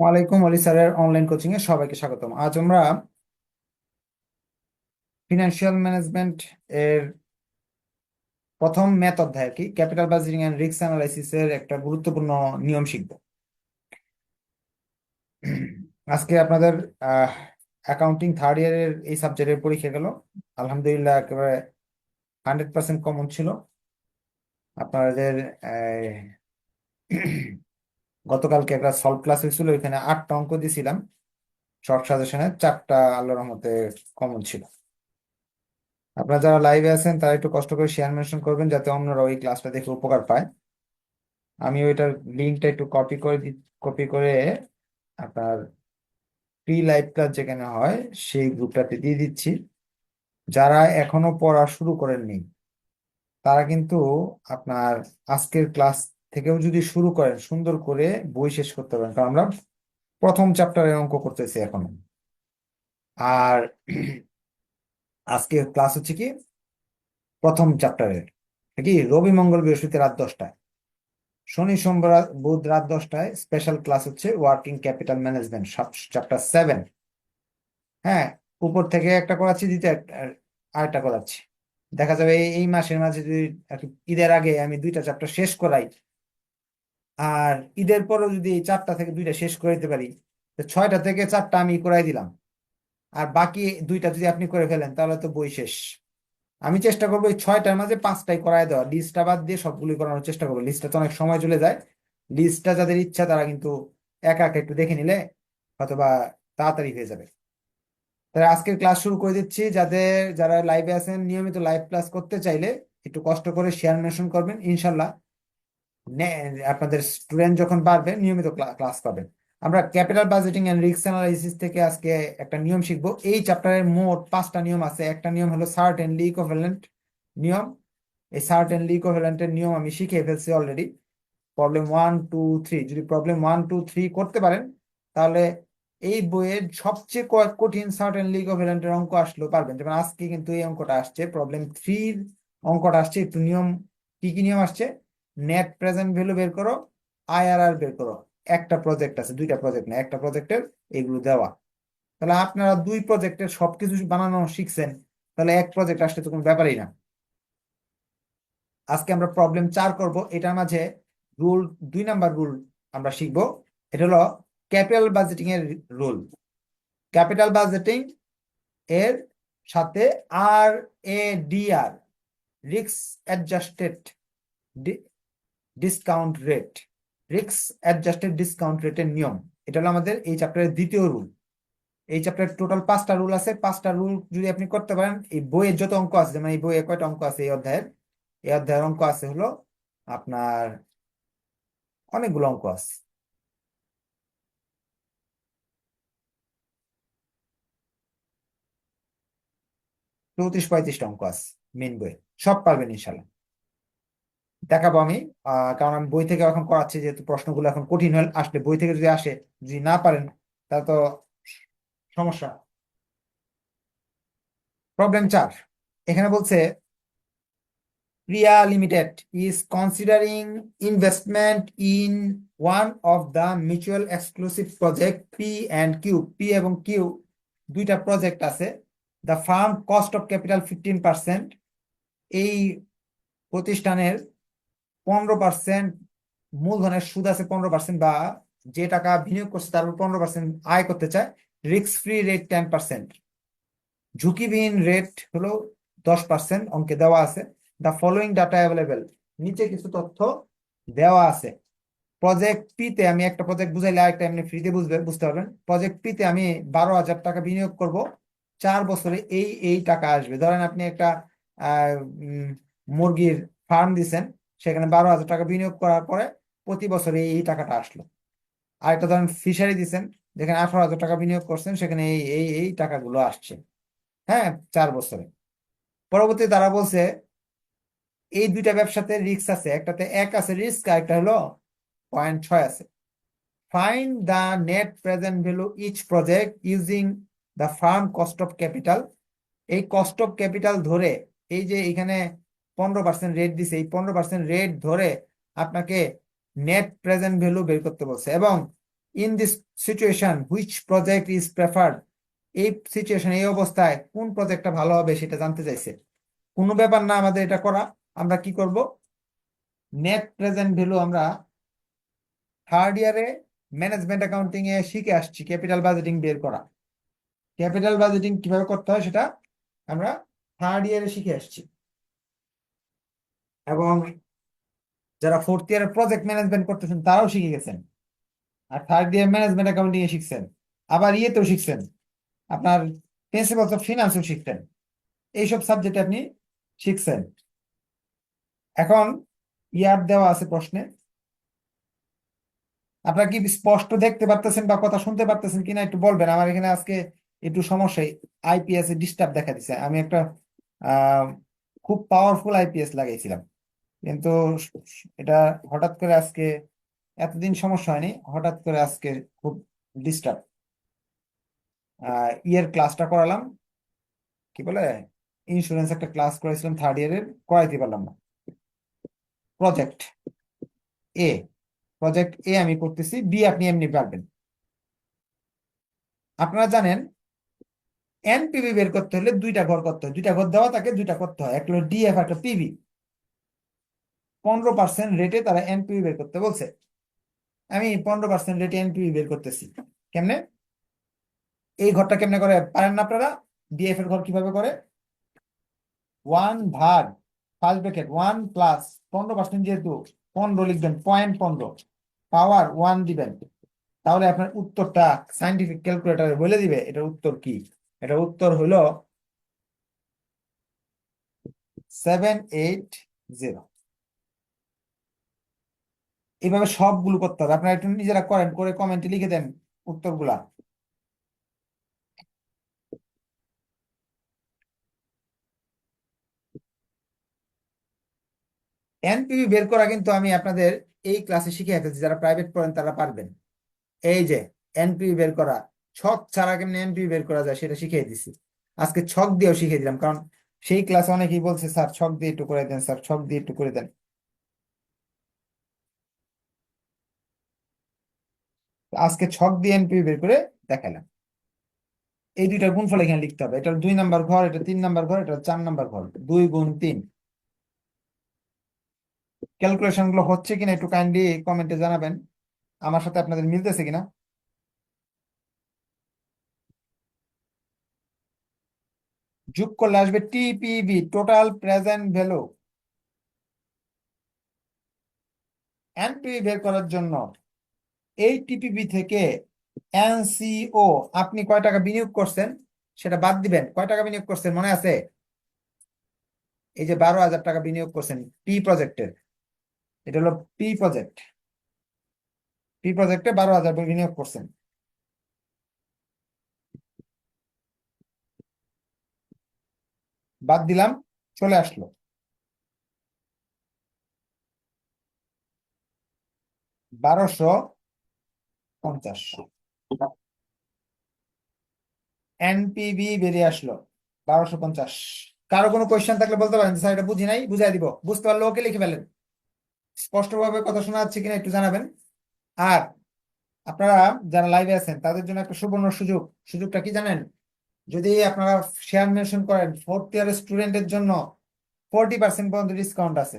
ওয়ালাইকুম আলী স্যারের online coaching এ সবাইকে স্বাগতম। আজ আমরা ফিনান্সিয়াল ম্যানেজমেন্ট এর প্রথম ম্যাথ অধ্যায় কি capital budgeting and risk analysis এর একটা গুরুত্বপূর্ণ নিয়ম শিখব। আজকে আপনাদের অ্যাকাউন্টিং থার্ড ইয়ারের এই সাবজেক্টের পরীক্ষা গেল। আলহামদুলিল্লাহ একেবারে হান্ড্রেড পার্সেন্ট কমন ছিল। আপনাদের গতকালকে একটা সলভ ক্লাস হয়েছিল, ওইখানে আটটা অঙ্ক দিয়েছিলাম। শর্ট সাজেশনে চারটা আল্লাহর রহমতে কমন ছিল। আপনারা যারা লাইভে আছেন, তারা একটু কষ্ট করে শেয়ার মেনশন করবেন, যাতে অন্যরা ওই ক্লাসটা দেখে উপকার পায়। আমি ওইটার লিঙ্কটা একটু কপি করে কপি করে আপনার প্রি লাইভ ক্লাস যেখানে হয়, সেই গ্রুপটাতে দিয়ে দিচ্ছি। যারা এখনও পড়া শুরু করেননি, তারা কিন্তু আপনার আজকের ক্লাস থেকেও যদি শুরু করেন, সুন্দর করে বই শেষ করতে পারেন। কারণ আমরা প্রথম চ্যাপ্টারের অঙ্ক করতেছি এখন। আর আজকে ক্লাস হচ্ছে কি? প্রথম চ্যাপ্টারের কি রবি মঙ্গল বৃহস্পতি রাত দশটায়। শনি, সোমবার, বুধ রাত দশটায় স্পেশাল ক্লাস হচ্ছে working capital management chapter seven হ্যাঁ উপর থেকে একটা করাচ্ছি, দ্বিতীয় আরেকটা করাচ্ছি। দেখা যাবে এই মাসের মাঝে যদি ঈদের আগে আমি দুইটা চ্যাপ্টার শেষ করাই আর ঈদের পরও যদি এই চারটা থেকে দুইটা শেষ করে দিতে পারি, তো ছয়টা থেকে চারটা আমি করাই দিলাম। আর বাকি দুইটা যদি আপনি করে ফেলেন, তাহলে তো বই শেষ। আমি চেষ্টা করব ছয়টার মাঝে পাঁচটাই করায় দেওয়া লিস্টটা বাদ দিয়ে সবগুলি করানোর চেষ্টা করব। লিস্টটা তো অনেক সময় চলে যায়। লিস্টটা যাদের ইচ্ছা, তারা কিন্তু একা একা একটু দেখে নিলে হয়তোবা তাড়াতাড়ি হয়ে যাবে। তাহলে আজকের ক্লাস শুরু করে দিচ্ছি। যাদের, যারা লাইভে আছেন, নিয়মিত লাইভ ক্লাস করতে চাইলে একটু কষ্ট করে শেয়ার মেনশন করবেন, ইনশাল্লাহ। আপনাদের স্টুডেন্ট যখন বাড়বে, নিয়মিত ক্লাস পাবেন। আমরা capital budgeting and risk analysis থেকে আজকে একটা নিয়ম শিখব। এই চ্যাপ্টারের মোট পাঁচটা নিয়ম আছে। একটা নিয়ম হলো সার্ট সার্টেনলি ইকুইভ্যালেন্ট নিয়ম। এই সার্ট সার্টেনলি ইকুইভ্যালেন্টের নিয়ম আমি শিখে ফেলছি already problem one two three যদি প্রবলেম ওয়ান টু থ্রি করতে পারেন, তাহলে এই বইয়ের সবচেয়ে কঠিন সার্ট সার্টেনলি ইকুইভ্যালেন্টের অঙ্ক আসলেও পারবেন। যেমন আজকে কিন্তু এই অঙ্কটা আসছে। প্রবলেম থ্রির অঙ্কটা আসছে। একটু নিয়ম, কি কি নিয়ম আসছে? নেট প্রেজেন্ট ভ্যালু বের করো আইআরআর বের করো। একটা প্রজেক্ট আছে, দুইটা প্রজেক্ট না একটা প্রজেক্টের এগুলো দেওয়া। তাহলে আপনারা দুই প্রজেক্টের সবকিছু বানানো শিখছেন, তাহলে এক প্রজেক্ট আসলে তো কোনো ব্যাপারই না। আজকে আমরা প্রবলেম চার করব। এটার মাঝে রুল দুই নাম্বার রুল আমরা শিখব। এটা হলো ক্যাপিটাল বাজেটিং এর রুল ক্যাপিটাল বাজেটিং এর সাথে আর এ ডি আর রিক্স অ্যাডজাস্টেড ডিসকাউন্ট রেট রিক্স অ্যাডজাস্টেড ডিসকাউন্ট রেটের নিয়ম। এটা হলো আমাদের এই চ্যাপ্টারের দ্বিতীয় রুল এই চ্যাপ্টারের টোটাল পাঁচটা রুল আছে। পাঁচটা রুল যদি আপনি করতে পারেন, এই বইয়ের যত অঙ্ক আছে মানে এই বইয়ে কয়টা অঙ্ক আছে এই অধ্যায়ের এই অধ্যায়ের অঙ্ক আছে হলো আপনার অনেকগুলো অঙ্ক আছে। চৌত্রিশ পঁয়ত্রিশটা অঙ্ক আছে মেন বইয়ে সব পারবেন ইনশাল্লাহ দেখাবো আমি। কারণ আমি বই থেকে এখন করাচ্ছি যেহেতু প্রশ্নগুলো এখন কঠিন হয়ে আসলে বই থেকে যদি আসে, যদি না পারেন তা তো সমস্যা। প্রবলেম চার, এখানে বলছে Priya limited is considering investment in one of the mutual exclusive project P and Q P এবং কিউ দুইটা প্রজেক্ট আছে। The firm cost of capital fifteen percent এই প্রতিষ্ঠানের পনেরো পার্সেন্ট মূলধনের সুদ আছে পনেরো পার্সেন্ট বা যে টাকা বিনিয়োগ করছে তার উপর পনেরো পার্সেন্ট আয় করতে চায় risk free rate ten percent ঝুঁকিবিহীন rate হলো দশ পার্সেন্ট অঙ্কে দেওয়া আছে। দ্য ফলোয়িং ডাটা অ্যাভেলেবেল নিচে কিছু তথ্য দেওয়া আছে। প্রজেক্ট পিতে আমি একটা প্রজেক্ট বুঝাইলে আরেকটা এমনি ফ্রিতে বুঝবে, বুঝতে পারবেন। প্রজেক্ট পিতে আমি বারো হাজার টাকা বিনিয়োগ করব। চার বছরে এই এই টাকা আসবে। ধরেন আপনি একটা মুরগির ফার্ম দিছেন। সেখানে বারো হাজার টাকা বিনিয়োগ করার পরে প্রতি বছরে এই টাকাটা আসলো। আরেকটা ধরেন ফিশারি দিচ্ছেন যেখানে আঠারো হাজার টাকা বিনিয়োগ করছেন, সেখানে এই এই এই টাকাগুলো আসছে। হ্যাঁ চার বছরে। পরবর্তী তারা বলছে, এই দুইটা ব্যবসাতে রিস্ক আছে, একটাতে এক আছে রিস্ক আর একটা হলো পয়েন্ট ছয় আছে। Find the net present value each project using the firm cost of capital এই কস্ট অফ ক্যাপিটাল ধরে এই যে এখানে পনেরো পার্সেন্ট রেট দিছে। এই পনেরো পার্সেন্ট রেট ধরে আপনাকে নেট প্রেজেন্ট ভ্যালু বের করতে বলছে এবং in this situation which project is preferred এই সিচুয়েশন এই অবস্থায় কোন প্রজেক্টটা ভালো হবে সেটা জানতে চাইছে। কোনো ব্যাপার না আমাদের এটা করা। আমরা কি করব? নেট প্রেজেন্ট ভ্যালু আমরা থার্ড ইয়ারে ম্যানেজমেন্ট অ্যাকাউন্টিং এ শিখে আসছি ক্যাপিটাল বাজেটিং বের করা। ক্যাপিটাল বাজেটিং কীভাবে করতে হয় সেটা আমরা থার্ড ইয়ারে শিখে আসছি। এবং যারা ফোর্থ ইয়ারে প্রজেক্ট ম্যানেজমেন্ট করতেছেন, তারাও শিখে গেছেন। আর থার্ড ইয়ার ম্যানেজমেন্ট অ্যাকাউন্টিং এ শিখছেন। আবার ইয়েতেও শিখছেন। আপনার প্রিন্সিপালস অফ ফিনান্সও শিখতেন। এইসব সাবজেক্ট আপনি শিখছেন। এখন ইয়ার দেওয়া আছে প্রশ্নে। আপনারা কি স্পষ্ট দেখতে পারতেছেন বা কথা শুনতে পারতেছেন কিনা একটু বলবেন? আমার এখানে আজকে একটু সমস্যায় আইপিএস এ ডিস্টার্ব দেখা দিচ্ছে আমি একটা খুব পাওয়ারফুল আইপিএস লাগাইছিলাম। কিন্তু এটা হঠাৎ করে আজকে এতদিন সমস্যা হয়নি, হঠাৎ করে আজকে খুব ডিস্টার্ব ইয়ের ক্লাসটা করালাম, কি বলে? ইন্স্যুরেন্স একটা ক্লাস করেছিলাম থার্ড ইয়ারের করাইতে পারলাম না। প্রজেক্ট এ প্রজেক্ট এ আমি করতেছি বি আপনি এমনি পারবেন। আপনারা জানেন এনপিভি বের করতে হলে দুইটা ঘর করতে হয়। দুইটা ঘর দেওয়া তাকে দুইটা করতে হয়। একটা হলো ডিএফ একটা পিভি পনেরো পার্সেন্ট রেটে তারা এনপিভি বের করতে বলছে। আমি পনেরো পার্সেন্ট রেটে এনপিভি বের করতেছি। কেমনে? এই ঘরটা কেমনে করে? পারেন না আপনারা? ডিএফ এর ঘর কীভাবে করে? ওয়ান ভাগ ফার্স্ট ব্র্যাকেট ওয়ান প্লাস পনেরো পার্সেন্ট যেহেতু, পনেরো লিখবেন পয়েন্ট পনেরো। পাওয়ার ওয়ান দিবেন। তাহলে আপনার উত্তরটা সাইন্টিফিক ক্যালকুলেটরে বলে দিবে, এটার উত্তর কি? এটার উত্তর হলো সেভেন এইট জিরো এইভাবে সবগুলো করতে হবে। আপনারা একটু নিজেরা করেন, করে কমেন্টে লিখে দেন উত্তরগুলা। এনপিভি বের করা কিন্তু আমি আপনাদের এই ক্লাসে শিখে রেখেছি যারা প্রাইভেট পড়েন তারা পারবেন। এই যে এনপিভি বের করা, ছক ছাড়া কেমনি এনপিভি বের করা যায় সেটা শিখিয়ে দিছি আজকে ছক দিয়েও শিখিয়ে দিলাম, কারণ সেই ক্লাসে অনেকেই বলছে, স্যার, ছক দিয়ে একটু করে দেন, স্যার, ছক দিয়ে একটু করে দেন। আজকে ছক দিয়ে এনপিভি বের করে দেখালাম এই দুইটার গুণফল এখানে লিখতে হবে। এটা দুই নাম্বার ঘর, এটা তিন নাম্বার ঘর, এটা চার নাম্বার ঘর। দুই গুণ তিন। ক্যালকুলেশনগুলো হচ্ছে কিনা একটু কাইন্ডলি কমেন্টে জানাবেন। আমার সাথে আপনাদের মিলতেছে কিনা? যোগ করলে আসবে TPV total present value NPV বের করার জন্য এই টিপিভি থেকে এনসিও, আপনি কয় টাকা বিনিয়োগ করছেন, সেটা বাদ দিবেন। কয় টাকা বিনিয়োগ করছেন মনে আছে? এই যে বারো হাজার টাকা বিনিয়োগ করছেন, পি প্রজেক্টের। এটা হলো পি প্রজেক্ট। পি প্রজেক্টে বারো হাজার বিনিয়োগ করছেন। বাদ দিলাম, চলে আসলো। বারোশো পঞ্চাশ। এনপিবি বেরিয়ে আসলো, বারোশো পঞ্চাশ। কারও কোনো থাকলে বলতে পারেন, স্যার এটা বুঝি নাই, বুঝাই দিব। বুঝতে পারলে ওকে লিখে ফেলেন। স্পষ্টভাবে কথা শোনা যাচ্ছে কিনা একটু জানাবেন। আর আপনারা যারা লাইভে আছেন, তাদের জন্য একটা সুবর্ণ সুযোগ। সুযোগটা কি জানেন? যদি আপনারা শেয়ার মেনশন করেন ফোর্থ ইয়ার স্টুডেন্টের জন্য ফোরটি পার্সেন্ট পর্যন্ত ডিসকাউন্ট আছে।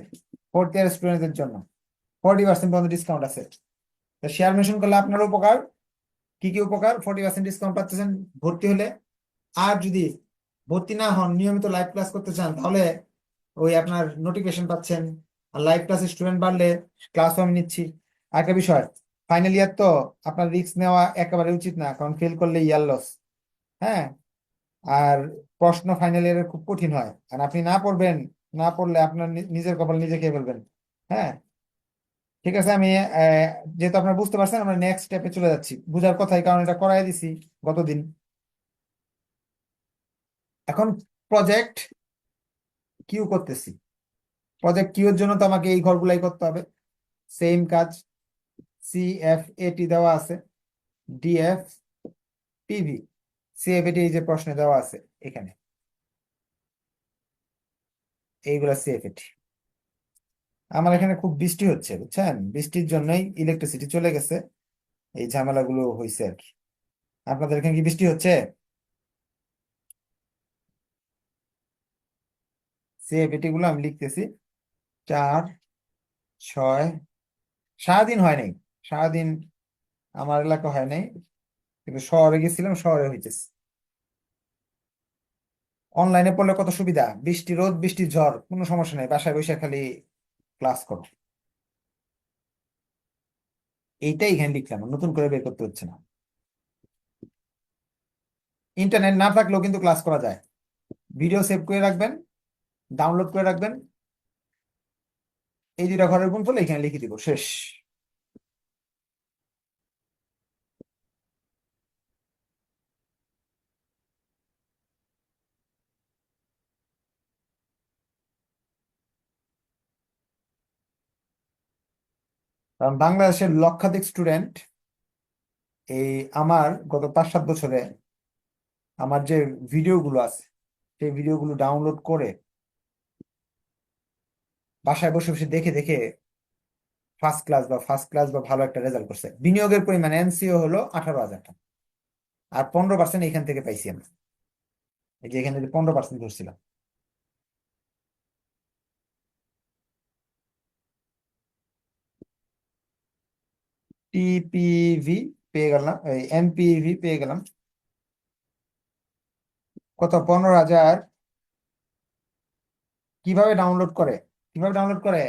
ফোর্থ ইয়ার স্টুডেন্টদের জন্য ফোরটি পার্সেন্ট পর্যন্ত ডিসকাউন্ট আছে। শেয়ার মেনশন করলে আপনার উপকার। কি কি উপকার? ফোর্টি পার্সেন্ট ডিসকাউন্ট পাচ্ছেন ভর্তি হলে। আর যদি ভর্তি না হন, নিয়মিত লাইভ ক্লাস করতে চান, তাহলে ওই আপনার নোটিফিকেশন পাচ্ছেন। আর লাইভ ক্লাসে স্টুডেন্ট বাড়লে ক্লাসও আমি নিচ্ছি। আর একটা বিষয় ফাইনাল ইয়ার তো আপনার রিস্ক নেওয়া একেবারে উচিত না, কারণ ফেল করলে ইয়ার লস হ্যাঁ? আর প্রশ্ন ফাইনাল ইয়ারের খুব কঠিন হয়। আর আপনি না পড়বেন, না পড়লে আপনার নিজের কপাল নিজে খেয়ে ফেলবেন। হ্যাঁ? ঠিক আছে, আমি যেহেতু আপনারা বুঝতে পারছেন, আমরা নেক্সট স্টেপে চলে যাচ্ছি। বুঝার কথাই, কারণ এটা করাই দিছি গতদিন। এখন প্রজেক্ট কিউ করতেছি। প্রজেক্ট কিউ এর জন্য তো আমাকে এই ঘরগুলাই করতে হবে। সেম কাজ সি এফ এটি দেওয়া আছে ডিএফ পিভি সি এফ এটি এই যে প্রশ্নে দেওয়া আছে, এখানে। এইগুলা সি এফ এটি আমার এখানে খুব বৃষ্টি হচ্ছে, বুঝছেন? বৃষ্টির জন্যই ইলেকট্রিসিটি চলে গেছে। এই ঝামেলাগুলো হয়েছে আর কি। আপনাদের এখানে কি বৃষ্টি হচ্ছে? সিএপিটি গুলো আমি লিখতেছি। চার, ছয়, সারাদিন হয় নাই। সারাদিন আমার এলাকা হয় নাই। কিন্তু শহরে গেছিলাম, শহরে হইতেছে। অনলাইনে পড়লে কত সুবিধা? বৃষ্টি, রোদ বৃষ্টি ঝড়, কোনো সমস্যা নেই। বাসায় বসে খালি ক্লাস করো এইটাই এখানে লিখলাম নতুন করে বের করতে হচ্ছে না। ইন্টারনেট না থাকলেও কিন্তু ক্লাস করা যায়। ভিডিও সেভ করে রাখবেন ডাউনলোড করে রাখবেন। এই দুটা ঘরের গুণ ফলে এখানে লিখে দিব, শেষ। কারণ বাংলাদেশের লক্ষাধিক স্টুডেন্ট এই আমার গত পাঁচ সাত বছরে আমার যে ভিডিওগুলো আছে, সেই ভিডিওগুলো ডাউনলোড করে বাসায় বসে বসে দেখে দেখে ফার্স্ট ক্লাস বা ফার্স্ট ক্লাস বা ভালো একটা রেজাল্ট করছে। বিনিয়োগের পরিমাণ এনসিও হলো আঠারো হাজার টাকা। আর পনেরো পার্সেন্ট এখান থেকে পাইছি আমরা। এই যে এখানে পনেরো পার্সেন্ট ধরছিলাম। টিপিভি পেয়ে গেলাম এমপিভি পেয়ে গেলাম। কত? পনেরো হাজার। কীভাবে ডাউনলোড করে? কীভাবে ডাউনলোড করে?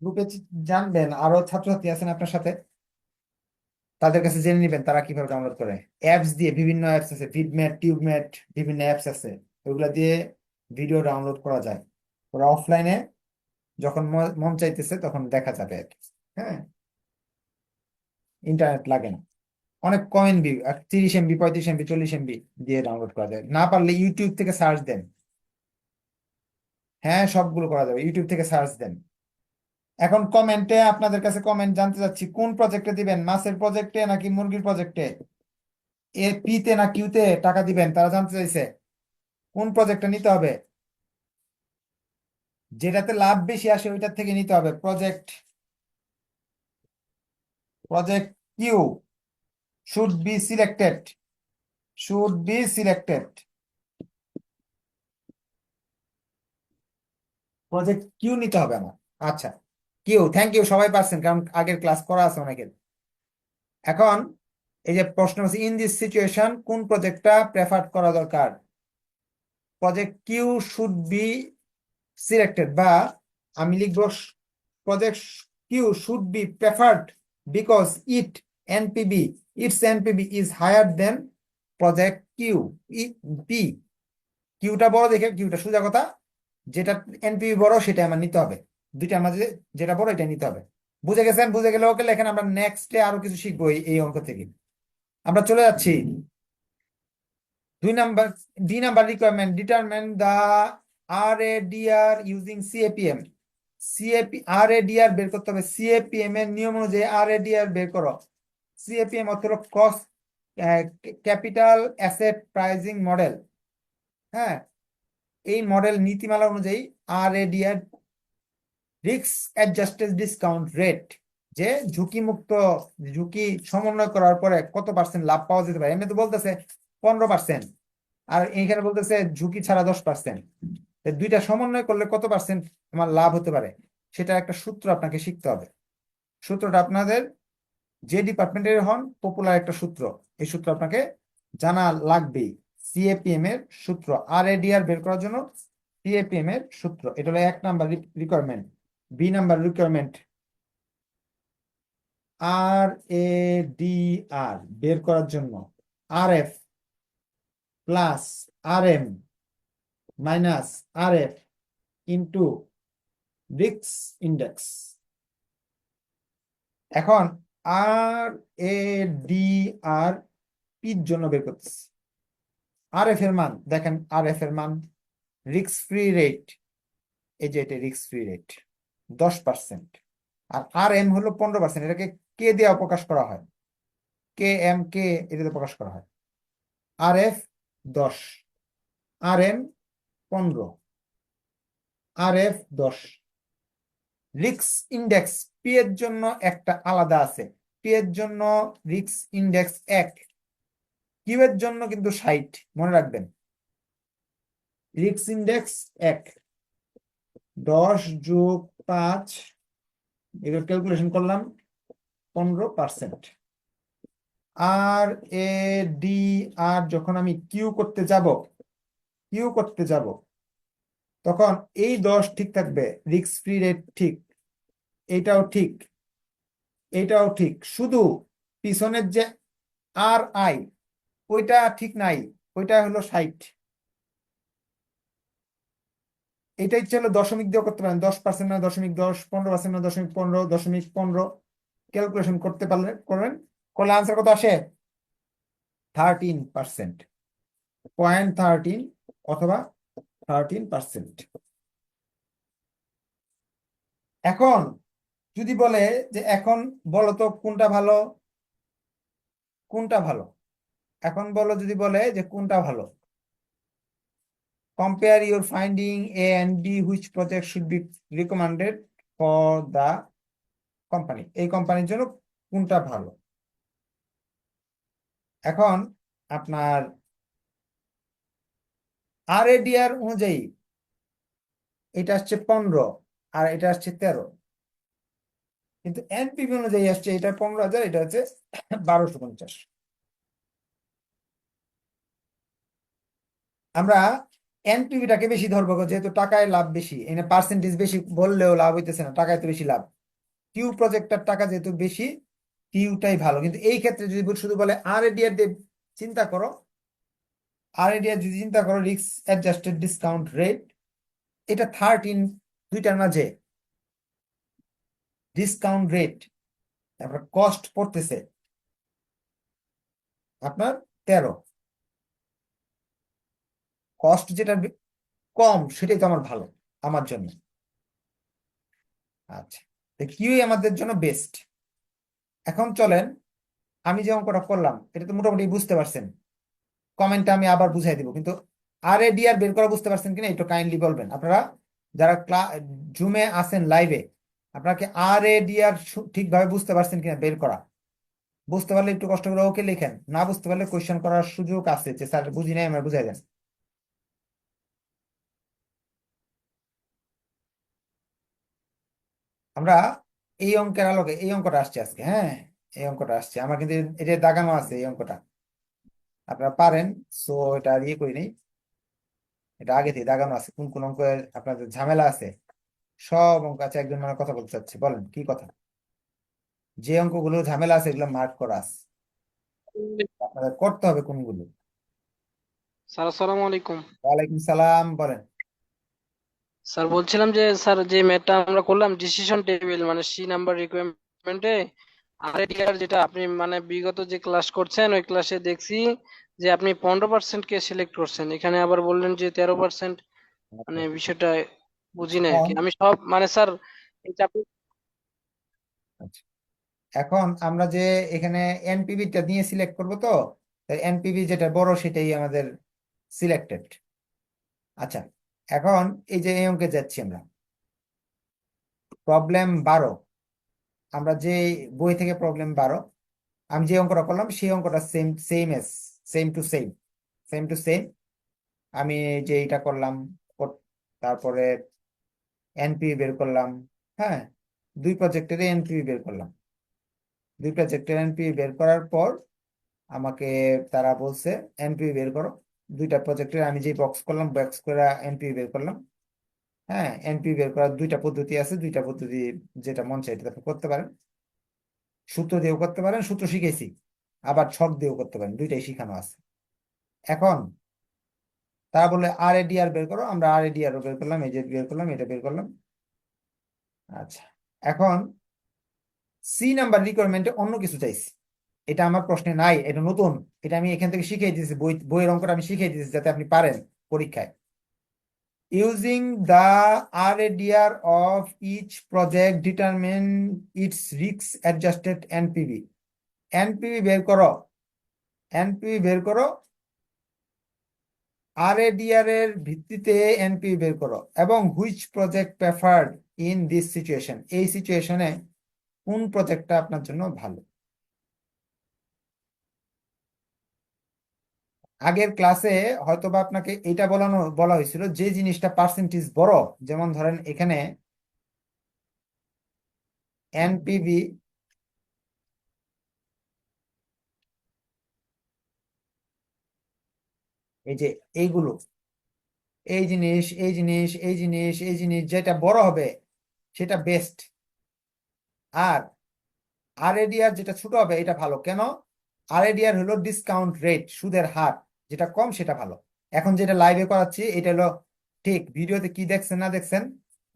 গ্রুপে জানবেন, আরও ছাত্রছাত্রী আছেন আপনার সাথে। তাদের কাছে জেনে নেবেন তারা কীভাবে ডাউনলোড করে। অ্যাপস দিয়ে বিভিন্ন অ্যাপস আছে ফিডম্যাট টিউবম্যাট বিভিন্ন অ্যাপস আছে। ওগুলা দিয়ে ভিডিও ডাউনলোড করা যায়। ওরা অফলাইনে যখন মন চাইতেছে তখন দেখা যাবে। হ্যাঁ? ইন্টারনেট লাগে না। অনেক কম এমবি তিরিশ এমবি পঁয়ত্রিশ এমবি চল্লিশ এমবি দিয়ে ডাউনলোড করা যায়। না পারলে ইউটিউব থেকে সার্চ দেন। হ্যাঁ সবগুলো করা যাবে। ইউটিউব থেকে সার্চ দেন। এখন কমেন্টে আপনাদের কাছে কমেন্ট জানতে চাচ্ছি, কোন প্রজেক্টে দিবেন? মাছের প্রজেক্টে নাকি মুরগির প্রজেক্টে এ? পিতে না কিউতে টাকা দিবেন? তারা জানতে চাইছে। কোন প্রজেক্টটা নিতে হবে? যেটাতে লাভ বেশি আসে ওইটার থেকে নিতে হবে। Project project Q should be selected should be selected project Q নিতে হবে আমার। আচ্ছা কিউ থ্যাংক ইউ সবাই পারছেন, কারণ আগের ক্লাস করা আছে অনেকের। এখন এই যে প্রশ্ন হচ্ছে ইন দিস সিচুয়েশন কোন প্রজেক্টটা প্রেফার করা দরকার? Project Q should be selected বা আমি লিখব project Q should be preferred because it NPB it's NPB is higher than project Q P কিউটা বড় দেখে কিউটা সোজা কথা, যেটা এনপিবি বড় সেটা আমার নিতে হবে। দুইটার মাঝে যেটা বড় এটা নিতে হবে। বুঝে গেছেন? বুঝে গেলে ওকে লেখেন, আমরা নেক্সটে আরও কিছু শিখব এই অঙ্ক থেকে। আমরা চলে যাচ্ছি। দুই number D number requirement determine the R A DR using CAPM CAP R A DR বের করতে হবে। সিএপিএম এর নিয়ম অনুযায়ী আর এ ডিআর বের করো। সিএপিএম অর্থ হলো cost capital asset pricing model হ্যাঁ? এই মডেল নীতিমালা অনুযায়ী R A DR risk adjusted discount rate যে ঝুঁকি মুক্ত ঝুঁকি সমন্বয় করার পরে কত পার্সেন্ট লাভ পাওয়া যেতে পারে। এমনি তো বলতেছে পনেরো পার্সেন্ট আর এইখানে বলতেছে ঝুঁকি ছাড়া দশ পার্সেন্ট দুইটা সমন্বয় করলে কত পার্সেন্ট আমার লাভ হতে পারে? সেটা একটা সূত্র আপনাকে শিখতে হবে। সূত্রটা আপনাদের যে ডিপার্টমেন্টের হন পপুলার একটা সূত্র। এই সূত্র আপনাকে জানা লাগবেই। সিএপিএম এর সূত্র। আর এডিআর বের করার জন্য সিএপিএম এর সূত্র। এটা হলো এক number requirement B number requirement R A D R বের করার জন্য। R F plus R M minus R F into রিক্স ইন্ডেক্স। এখন আর এ ডি আর পির জন্য বের করতেছি। আর এফ এর মান, দেখেন আর এফ এর মান রিক্স ফ্রি রেট, এই যে এটা রিক্স ফ্রি রেট, দশ পার্সেন্ট। আর আর এম হলো পনেরো পার্সেন্ট, এটাকে কে দেওয়া প্রকাশ করা হয়? কে এম কে, এটাতে প্রকাশ করা হয়। আর এফ দশ। আর এম পনেরো। আর এফ দশ। রিক্স ইন্ডেক্স পি এর জন্য একটা আলাদা আছে। পি এর জন্য রিস্ক ইন্ডেক্স এক। কিউ এর জন্য কিন্তু ষাট। মনে রাখবেন। রিস্ক ইন্ডেক্স এক। দশ যোগ পাঁচ এগুলো ক্যালকুলেশন করলাম, পনেরো পার্সেন্ট আর এ ডি আর যখন আমি কিউ করতে যাব কিউ করতে যাব। তখন এই দশ ঠিক থাকবে। রিস্ক ফ্রি রেট ঠিক। এটাও ঠিক। এটাও ঠিক। শুধু পিছনের যে আর আই ওইটা ঠিক নাই। ওইটা হলো ষাট। এটা ইচ্ছে হলো দশমিক দিয়ে করতে পারেন। দশ পার্সেন্ট না দশমিক দশ, পনেরো পার্সেন্ট না দশমিক পনেরো দশমিক পনেরো। ক্যালকুলেশন করতে পারলে, করেন। করলে আনসার কত আসে? থার্টিন পার্সেন্ট পয়েন্ট থার্টিন অথবা থার্টিন পার্সেন্ট এখন যদি বলে যে এখন বলো তো কোনটা ভালো কোনটা ভালো? এখন বলো যদি বলে যে কোনটা ভালো? Compare your finding A and B, which project should be recommended for the company এই কোম্পানির জন্য কোনটা ভালো? এখন আপনার আর এডিআর অনুযায়ী, এটা আসছে পনেরো আর এটা আসছে তেরো। কিন্তু এনপিভি অনুযায়ী আসছে, এটা পনেরো হাজার, এটা হচ্ছে বারোশো পঞ্চাশ। আমরা এনপিভিটাকে বেশি ধরবো যেহেতু টাকায় লাভ বেশি এনে পার্সেন্টেজ বেশি বললেও লাভ হইতেছে না, টাকায় তো বেশি লাভ। কিউ প্রজেক্টটার টাকা যেহেতু বেশি কিউটাই ভালো। কিন্তু এই ক্ষেত্রে যদি শুধু বলে আর এডিআর দিয়ে চিন্তা করো আর এডিআর যদি চিন্তা করো রিক্স অ্যাডজাস্টেড ডিসকাউন্ট রেট এটা থার্টিন দুইটার মাঝে। ডিসকাউন্ট রেট তারপর কস্ট পড়তেছে আপনার তেরো। কস্ট যেটা কম, সেটাই তো আমার ভালো, আমার জন্য। আচ্ছা কিউই আমাদের জন্য বেস্ট এখন চলেন, আমি যে অঙ্কটা করলাম, এটা তো মোটামুটি বুঝতে পারছেন। কমেন্টে আমি আবার বুঝাই দিব। কিন্তু আর এ ডি আর বের করা বুঝতে পারছেন কিনা একটু কাইন্ডলি বলবেন। আপনারা যারা জুমে আছেন লাইভে আপনাকে আর এ ডি আর ঠিকভাবে বুঝতে পারছেন কিনা বের করা। বুঝতে পারলে একটু কষ্ট করে ওকে লিখেন। না বুঝতে পারলে কোয়েশ্চেন করার সুযোগ আছে যে, স্যার, বুঝি নাই, আমরা বুঝাই দেন। আমরা এই অঙ্কের আলোকে, এই অঙ্কটা আসছে আজকে হ্যাঁ? এই অঙ্কটা আসছে। আমার কিন্তু এটা দাগানো আছে, এই অঙ্কটা। আপনারা পারেন সো এটা আর ইয়ে করি নেই। এটা আগে থেকে দাগানো আছে কোন কোন অঙ্কের আপনাদের ঝামেলা আছে সব অঙ্ক আছে একজন মানে কথা বলতে চাচ্ছে বলেন কি কথা? যে অঙ্কগুলো ঝামেলা আছে এগুলো মার্ক করা আছে। আপনাদের করতে হবে কোনগুলো? স্যার আসসালামু আলাইকুম। ওয়ালাইকুম সালাম বলেন। স্যার বলছিলাম যে স্যার যে ম্যাথটা আমরা করলাম ডিসিশন টেবিল মানে সি নাম্বার রিকোয়ারমেন্টে আর যেটা আপনি মানে বিগত যে ক্লাস করছেন ওই ক্লাসে দেখছি যে আপনি পনেরো পার্সেন্ট কে সিলেক্ট করছেন। এখানে আবার বললেন যে তেরো পার্সেন্ট মানে বিষয়টা বুঝি নাই। আর কি আমি সব মানে স্যার চাকরি আচ্ছা। এখন আমরা যে এখানে এনপিভি টা নিয়ে সিলেক্ট করব তো এনপিভি যেটা বড় সেটাই আমাদের সিলেক্টেড আচ্ছা এখন এই যে এই অঙ্কে যাচ্ছি আমরা। প্রবলেম বারো। আমরা যে বই থেকে প্রবলেম বারো, আমি যে অঙ্কটা করলাম, সেই অঙ্কটা same same S same to same same to same আমি যে এটা করলাম কর- তারপরে এনপিভি বের করলাম হ্যাঁ? দুই প্রজেক্টের এনপিভি বের করলাম। দুই প্রজেক্টের এনপিভি বের করার পর আমাকে, তারা বলছে এনপিভি বের করো। দুইটা প্রজেক্টের আমি যে বক্স করলাম বক্স করে এনপিভি বের করলাম। হ্যাঁ এনপিভি বের করার দুইটা পদ্ধতি আছে। দুইটা পদ্ধতি যেটা মন চাই আপনি করতে পারেন। সূত্র দিয়েও করতে পারেন, সূত্র শিখেছি আবার ছক দিয়েও করতে পারেন, দুইটাই শিখানো আছে। এখন তারা বললে আর এডিআর বের করো, আমরা আর এডিআর বের করলাম, এই যে বের করলাম, এটা বের করলাম। আচ্ছা এখন সি নাম্বার রিকোয়ারমেন্টে অন্য কিছু চাইছি। এটা আমার প্রশ্নে নাই, এটা নতুন, এটা আমি এখান থেকে শিখিয়ে দিয়েছি, বই, বইয়ের অঙ্কটা আমি শিখিয়ে দিয়েছি যাতে আপনি পারেন পরীক্ষায়। The R ADR of each project determine its risk adjusted NPV NPV বের করো। এনপিভি বের করো। এডিআর এর ভিত্তিতে এনপিভি বের করো। এবং which project preferred in this situation এই সিচুয়েশনে কোন প্রজেক্টটা আপনার জন্য ভালো? আগের ক্লাসে হয়তোবা আপনাকে এটা বলানো, বলা হয়েছিল যে জিনিসটা পার্সেন্টেজ বড়, যেমন ধরেন এখানে এনপিভি এই যে এইগুলো, এই জিনিস এই জিনিস এই জিনিস এই জিনিস, যেটা বড় হবে সেটা বেস্ট আর আরএডিআর যেটা ছোট হবে এটা ভালো। কেন? আরএডিআর হলো ডিসকাউন্ট রেট সুদের হার। যেটা কম সেটা ভালো। এখন যেটা লাইভে করাচ্ছি, এটা হলো ঠিক ভিডিওতে কি দেখছেন না দেখছেন,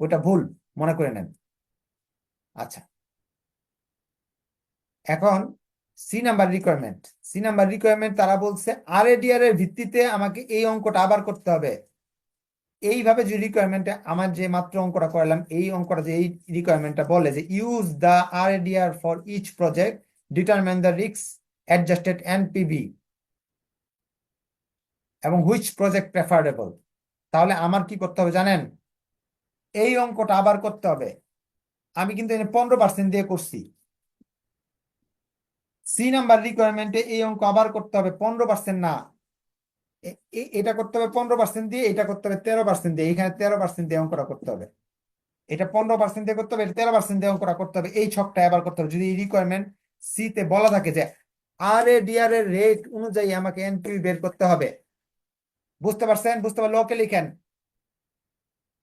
ওটা ভুল, মনে করে নেন। আচ্ছা। এখন C number requirement C number requirement তারা বলছে আরএডিআর এর ভিত্তিতে আমাকে এই অঙ্কটা আবার করতে হবে। এইভাবে যে রিকোয়ারমেন্টে আমার যে মাত্র অঙ্কটা করালাম, এই অঙ্কটা যে এই রিকোয়ারমেন্টটা বলে যে use the RADR for each project determine the risk adjusted NPV এবং হুইচ প্রজেক্ট প্রেফারেবল তাহলে আমার কি করতে হবে জানেন? এই অঙ্কটা আবার করতে হবে। আমি কিন্তু পনেরো পার্সেন্ট দিয়ে করছি। সি নাম্বার রিকোয়ারমেন্টে এই অঙ্ক আবার করতে হবে পনেরো পার্সেন্ট না। এটা করতে হবে পনেরো পার্সেন্ট দিয়ে, এটা করতে হবে তেরো পার্সেন্ট দিয়ে। এখানে তেরো পার্সেন্ট দিয়ে অঙ্কটা করতে হবে। এটা পনেরো পার্সেন্ট দিয়ে করতে হবে, এটা তেরো পার্সেন্ট দিয়ে অঙ্কটা করতে হবে। এই ছকটা আবার করতে হবে। যদি রিকোয়ারমেন্ট সি তে বলা থাকে যে আর এ ডিআর এর রেট অনুযায়ী আমাকে এনপিভি বের করতে হবে বুঝতে পারছেন? বুঝতে পারলে ওকে লিখেন।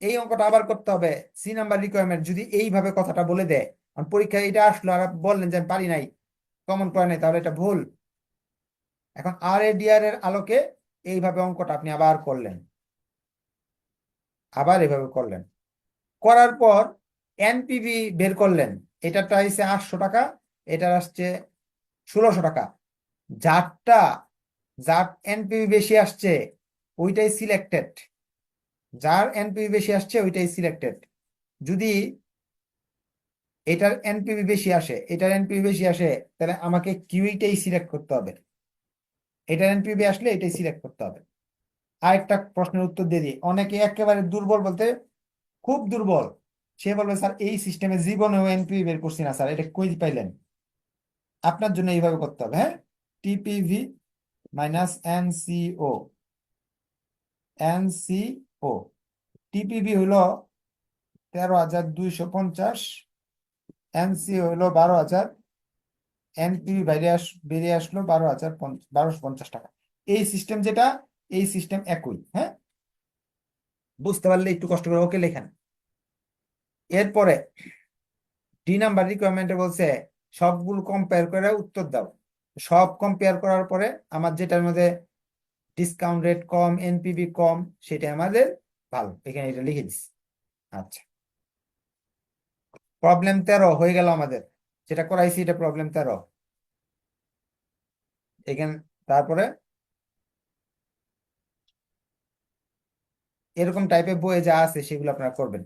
এই অঙ্কটা আবার করতে হবে। সি নাম্বার রিকোয়ারমেন্ট যদি এইভাবে কথাটা বলে দেয়। পরীক্ষায় এটা আসলো আর বললেন যে আমি পারি নাই। কমন করে নাই, তাহলে এটা ভুল। এখন আর এ ডিআর এর আলোকে এইভাবে অঙ্কটা আপনি আবার করলেন। আবার এভাবে করলেন। করার পর এনপিভি বের করলেন। এটাটা হচ্ছে আটশো টাকা এটা আসছে ষোলোশো টাকা। যারটা, যার এনপিভি বেশি আসছে ওইটাই সিলেক্টেড যার এনপিভি বেশি আসছে, ওইটাই সিলেক্টেড যদি এটার এনপিভি বেশি আসে, এটার এনপিভি বেশি আসে, তাহলে আমাকে কিউইটাই সিলেক্ট করতে হবে। এটার এনপিভি আসলে এটাই সিলেক্ট করতে হবে। আরেকটা প্রশ্নের উত্তর দিয়ে দিই। অনেকে একেবারে দুর্বল বলতে খুব দুর্বল। সে বলবে, স্যার, এই সিস্টেমে জীবনেও এনপিভি বের করছি না, স্যার। এটা কই পাইলেন? আপনার জন্য এইভাবে করতে হবে হ্যাঁ? TPV minus NCO NCO TPV হলো তেরো হাজার দুইশো পঞ্চাশ এনসিও হলো বারো হাজার এনপিভি বাইরে আস, বেরিয়ে আসলো বারো হাজার বারোশো পঞ্চাশ টাকা। এই সিস্টেম যেটা, এই সিস্টেম একই হ্যাঁ? বুঝতে পারলে একটু কষ্ট করে ওকে লেখেন। এরপরে, ডি নাম্বার রিকোয়ারমেন্টে বলছে, সবগুলো কম্পেয়ার করে উত্তর দাও। সব কম্পেয়ার করার পরে, আমার যেটার মধ্যে ডিসকাউন্ট রেট কম এনপিভি কম সেটা আমাদের ভালো। এখানে এটা লিখে দিচ্ছি আচ্ছা। প্রবলেম তেরো, হয়ে গেল আমাদের। যেটা করাইছি এটা প্রবলেম তেরো। এখানে, তারপরে? এরকম টাইপের বইয়ে যা আছে সেগুলো আপনারা করবেন।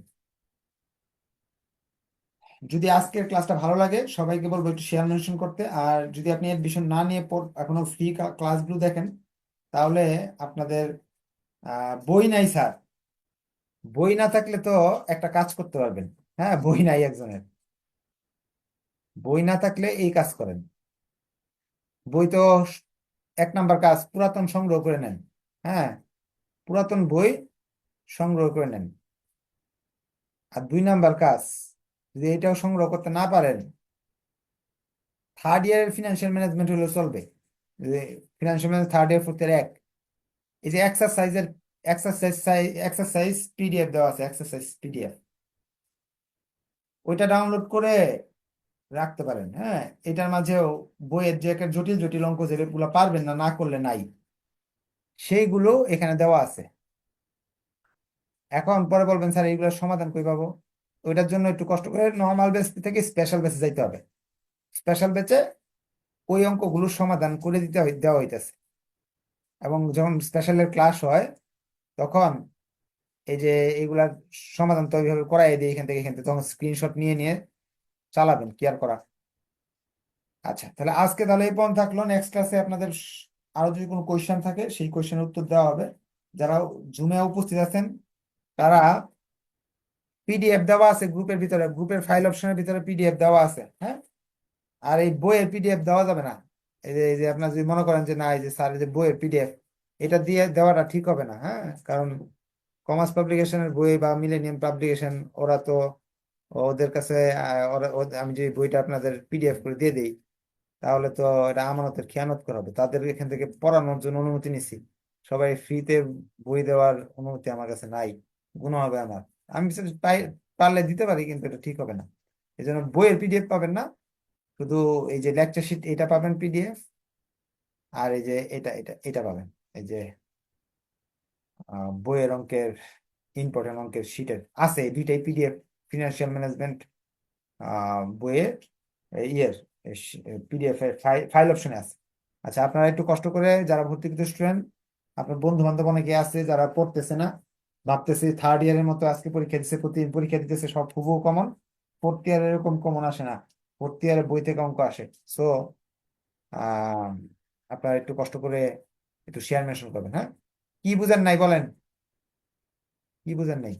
যদি আজকের ক্লাসটা ভালো লাগে, সবাইকে বলব একটু শেয়ার করতে। আর যদি আপনি এডমিশন না নিয়ে এখনও ফ্রি ক্লাসগুলো দেখেন তাহলে আপনাদের বই নাই স্যার। বই না থাকলে তো একটা কাজ করতে পারবেন। হ্যাঁ বই নাই একজনের। বই না থাকলে এই কাজ করেন। বই তো এক নাম্বার কাজ, পুরাতন সংগ্রহ করে নেন। হ্যাঁ পুরাতন বই সংগ্রহ করে নেন। আর দুই নাম্বার কাজ, যদি এটাও সংগ্রহ করতে না পারেন থার্ড ইয়ারের ফিনান্সিয়াল ম্যানেজমেন্ট হলে চলবে। Financial management third year fourth year এক। এই যে এক্সারসাইজের এক্সারসাইজ এক্সারসাইজ পিডিএফ দেওয়া আছে এক্সারসাইজ পিডিএফ ওইটা ডাউনলোড করে রাখতে পারেন হ্যাঁ? এটার মাঝেও বইয়ের যে একটা জটিল জটিল অঙ্ক যেগুলো পারবেন না না করলে নাই, সেইগুলো এখানে দেওয়া আছে। এখন পরে বলবেন, স্যার, এইগুলোর সমাধান কই পাবো? ওইটার জন্য একটু কষ্ট করে নর্মাল বেস থেকে স্পেশাল বেসে যাইতে হবে। স্পেশাল বেচে ওই অঙ্কগুলোর সমাধান করে দিতে দেওয়া হইতেছে। এবং যখন স্পেশালের ক্লাস হয়, তখন এই যে এইগুলার সমাধান তো ওইভাবে করাই দিই এখান থেকে এখান থেকে, তখন স্ক্রিনশট নিয়ে নিয়ে চালাবেন, কি আর করা আচ্ছা তাহলে আজকে তাহলে এই পর্যন্ত থাকল। নেক্সট ক্লাসে আপনাদের আরও যদি কোনো কোয়েশ্চেন থাকে, সেই কোয়েশ্চেনের উত্তর দেওয়া হবে। যারা জুমে উপস্থিত আছেন, তারা পিডিএফ দেওয়া আছে গ্রুপের ভিতরে গ্রুপের ফাইল অপশনের ভিতরে পিডিএফ দেওয়া আছে হ্যাঁ? আর এই বইয়ের পিডিএফ দেওয়া যাবে না। এই যে আপনার যদি মনে করেন যে না, এই যে স্যার, এই যে বইয়ের পিডিএফ এটা দিয়ে দেওয়াটা ঠিক হবে না হ্যাঁ? কারণ কমার্স পাবলিকেশনের বই বা মিলেনিয়াম পাবলিকেশন, ওরা তো ওদের কাছে আমি যদি বইটা আপনাদের পিডিএফ করে দিয়ে দিই, তাহলে তো এটা আমানতের খেয়ানত করা হবে। তাদের এখান থেকে পড়ানোর জন্য অনুমতি নিছি। সবাই ফ্রিতে বই দেওয়ার অনুমতি আমার কাছে নাই। গুণ হবে আমার। আমি পারলে দিতে পারি, কিন্তু এটা ঠিক হবে না। এই জন্য বইয়ের পিডিএফ পাবেন না শুধু এই যে লেকচার শিট এটা পাবেন পিডিএফ আর এই যে এটা এটা এটা পাবেন। এই যে বইয়ের অঙ্কের ইম্পর্টেন্ট অঙ্কের শিটের আছে দুইটাই পিডিএফ ফিনান্সিয়াল ম্যানেজমেন্ট বইয়ের ইয়ের পিডিএফ এর ফাইল অপশনে আছে। আচ্ছা আপনারা একটু কষ্ট করে যারা ভর্তিকৃত স্টুডেন্ট আপনার বন্ধু বান্ধব অনেকে আছে যারা পড়তেছে না, ভাবতেছে থার্ড ইয়ারের মতো আজকে পরীক্ষা দিচ্ছে প্রতিদিন পরীক্ষা দিতেছে, সব হুবহু কমন ফোর্থ ইয়ার এরকম কমন আসে না। ফোর্থ ইয়ারে বই থেকে অঙ্ক আসে। সো আপনারা একটু কষ্ট করে একটু শেয়ার মেনশন করবেন হ্যাঁ? কি বুঝেন নাই বলেন? কি বুঝেন নাই?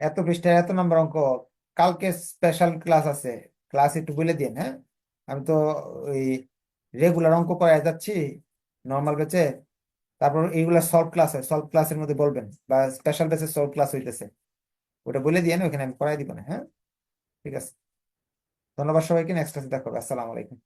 এত পৃষ্ঠা এত নম্বর অঙ্ক। কালকে স্পেশাল ক্লাস আছে ক্লাস একটু বলে দিন হ্যাঁ? আমি তো ওই রেগুলার অঙ্ক করায় যাচ্ছি নর্মাল ব্যাচে তারপর এইগুলা সলভ ক্লাস হয় সলভ ক্লাসের মধ্যে বলবেন, বা স্পেশাল বেসে সলভ ক্লাস হইতেছে। ওটা বলে দিয়ে ওখানে আমি করাই দিব না হ্যাঁ? ঠিক আছে। ধন্যবাদ সবাইকে নেক্সট ক্লাসে দেখা হবে, আসসালামু আলাইকুম।